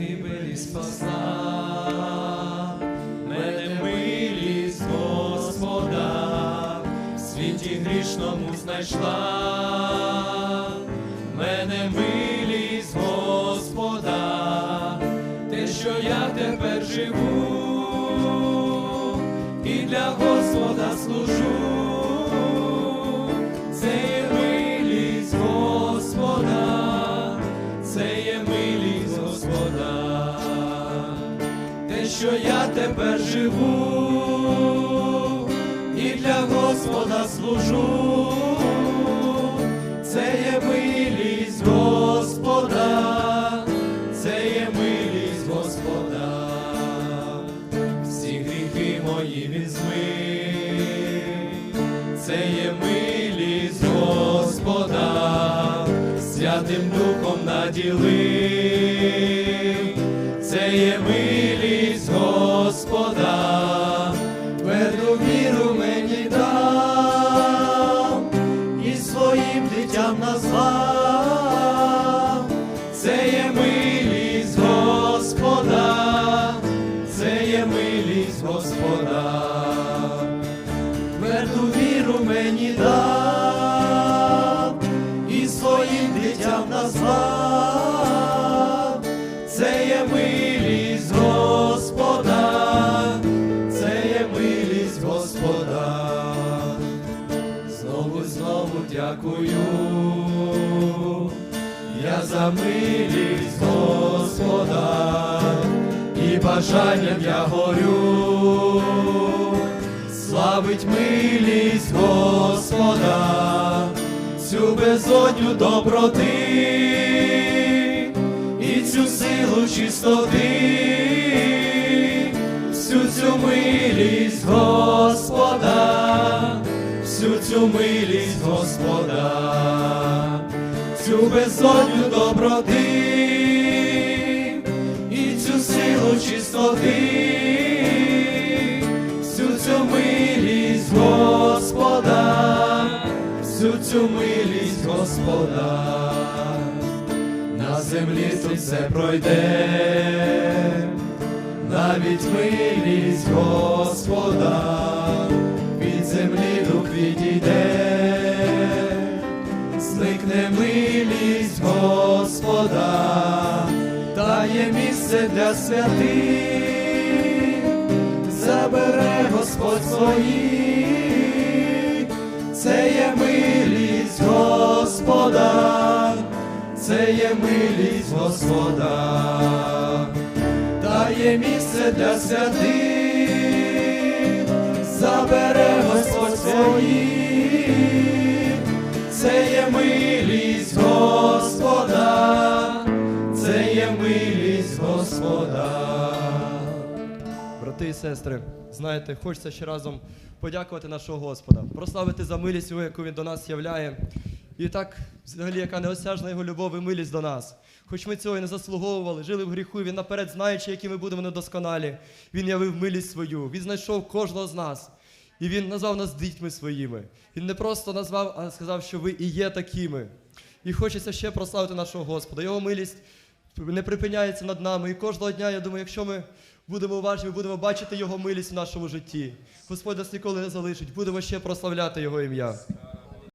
загибелі спасла, мене милість Господа, в світі грішному знайшла, мене милість Господа, те, що я тепер живу, і для Господа служу, що я тепер живу, і для Господа служу, це є милість Господа, це є милість Господа, всі гріхи мої візьми, це є милість Господа, Святим Духом наділи, це є милість Господа, тверду віру мені дав своїм дитям назвав, це є милість Господа, це є милість Господа, тверду віру мені дав дякую. Я за милість Господа і бажанням я горю, славить милість Господа, цю безодню доброти і цю силу чистоти, всю цю милість Господа, цю милість Господа, цю безодню доброти і цю силу чистоти, всю цю милість Господа, всю цю милість Господа, на землі тут все пройде, навіть милість Господа, землі дух відійде, зникне милість Господа, та є місце для святих, забере Господь своїх, це є милість Господа, це є милість Господа, та є місце для святих, забере Своїх, це є милість Господа, це є милість Господа. Брати і сестри, знаєте, хочеться ще разом подякувати нашого Господа, прославити за милість його, яку він до нас являє. І так, взагалі, яка неосяжна його любов і милість до нас. Хоч ми цього і не заслуговували, жили в гріху, він наперед знаючи, які ми будемо недосконалі. Він явив милість свою, він знайшов кожного з нас. І він назвав нас дітьми своїми. Він не просто назвав, а сказав, що ви і є такими. І хочеться ще прославити нашого Господа. Його милість не припиняється над нами. І кожного дня, я думаю, якщо ми будемо уважні, будемо бачити Його милість в нашому житті. Господь нас ніколи не залишить. Будемо ще прославляти Його ім'я.